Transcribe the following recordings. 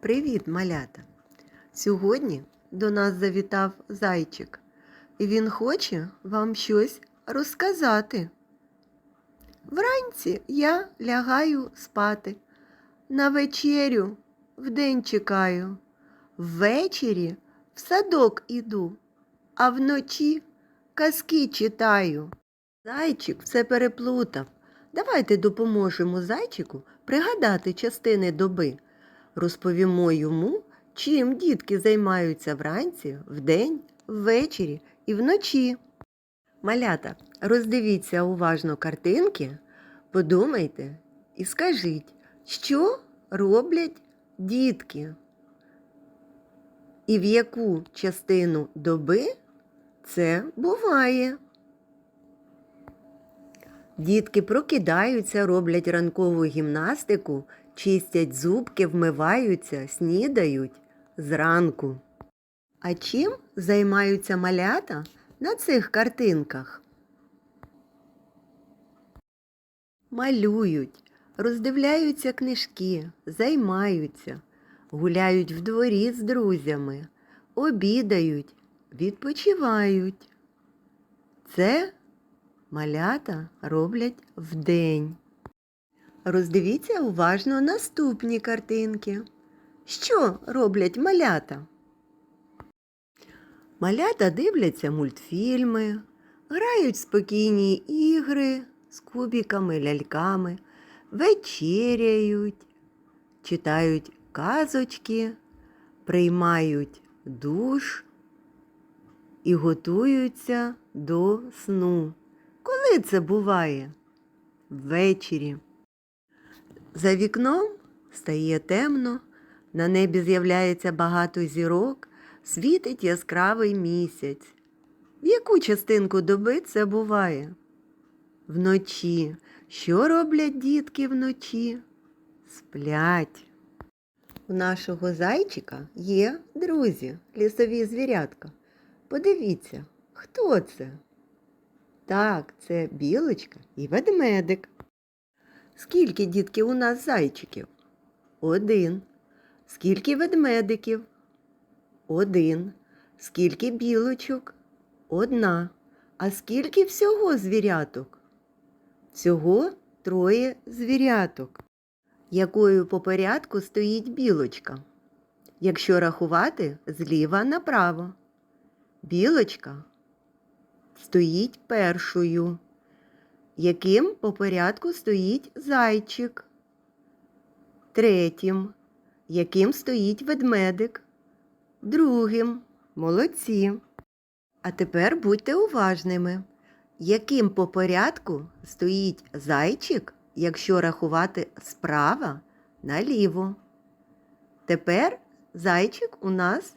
Привіт, малята! Сьогодні до нас завітав зайчик, і він хоче вам щось розказати. Вранці я лягаю спати, на вечерю вдень чекаю, ввечері в садок іду, а вночі казки читаю. Зайчик все переплутав. Давайте допоможемо зайчику пригадати частини доби. Розповімо йому, чим дітки займаються вранці, вдень, ввечері і вночі. Малята, роздивіться уважно картинки, подумайте і скажіть, що роблять дітки? І в яку частину доби це буває? Дітки прокидаються, роблять ранкову гімнастику, чистять зубки, вмиваються, снідають зранку. А чим займаються малята на цих картинках? Малюють, роздивляються книжки, займаються, гуляють в дворі з друзями, обідають, відпочивають. Це малята роблять вдень. Роздивіться уважно наступні картинки. Що роблять малята? Малята дивляться мультфільми, грають спокійні ігри з кубиками, ляльками, вечеряють, читають казочки, приймають душ і готуються до сну. Коли це буває? Ввечері. За вікном стає темно, на небі з'являється багато зірок, світить яскравий місяць. В яку частинку доби це буває? Вночі. Що роблять дітки вночі? Сплять. У нашого зайчика є друзі, лісові звірятка. Подивіться, хто це? Так, це білочка і ведмедик. Скільки, дітки, у нас зайчиків? Один. Скільки ведмедиків? Один. Скільки білочок? Одна. А скільки всього звіряток? Всього троє звіряток. Якою по порядку стоїть білочка? Якщо рахувати зліва направо. Білочка стоїть першою. Яким по порядку стоїть зайчик? Третім. Яким стоїть ведмедик? Другим. Молодці. А тепер будьте уважними. Яким по порядку стоїть зайчик, якщо рахувати справа наліво? Тепер зайчик у нас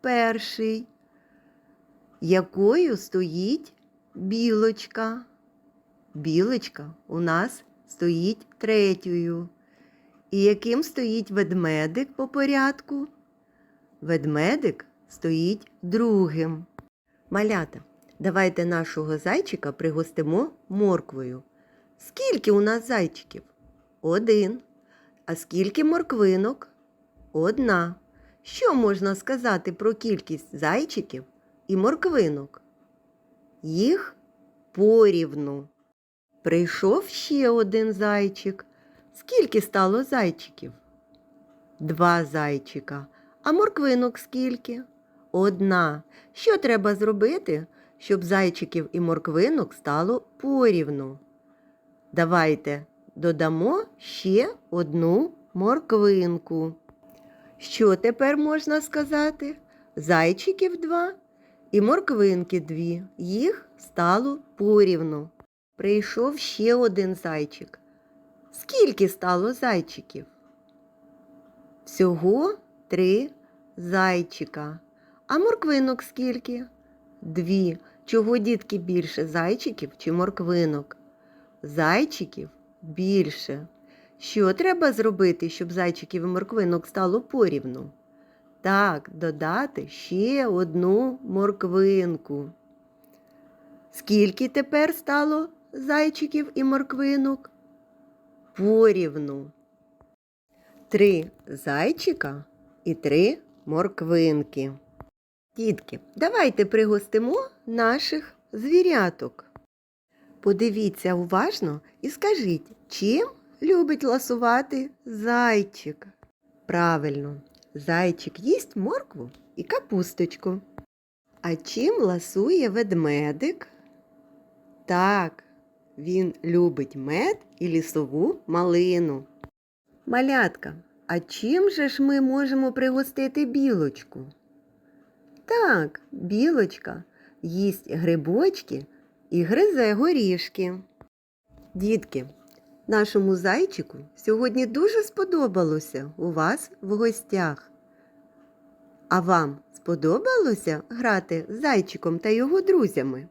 перший. Якою стоїть білочка? Білочка у нас стоїть третьою. І яким стоїть ведмедик по порядку? Ведмедик стоїть другим. Малята, давайте нашого зайчика пригостимо морквою. Скільки у нас зайчиків? Один. А скільки морквинок? Одна. Що можна сказати про кількість зайчиків і морквинок? Їх порівну. Прийшов ще один зайчик. Скільки стало зайчиків? Два зайчика. А морквинок скільки? Одна. Що треба зробити, щоб зайчиків і морквинок стало порівну? Давайте додамо ще одну морквинку. Що тепер можна сказати? Зайчиків два і морквинки дві. Їх стало порівну. Прийшов ще один зайчик. Скільки стало зайчиків? Всього три зайчика. А морквинок скільки? Дві. Чого дітки більше зайчиків чи морквинок? Зайчиків більше. Що треба зробити, щоб зайчиків і морквинок стало порівну? Так, додати ще одну морквинку. Скільки тепер стало зайчиків і морквинок? Порівну. три зайчика і три морквинки. Дітки, давайте пригостимо наших звіряток. Подивіться уважно і скажіть, чим любить ласувати зайчик? Правильно, зайчик їсть моркву і капусточку. А чим ласує ведмедик? Так, він любить мед і лісову малину. Малятка, а чим же ж ми можемо пригостити білочку? Так, білочка їсть грибочки і гризе горішки. Дітки, нашому зайчику сьогодні дуже сподобалося у вас в гостях. А вам сподобалося грати з зайчиком та його друзями?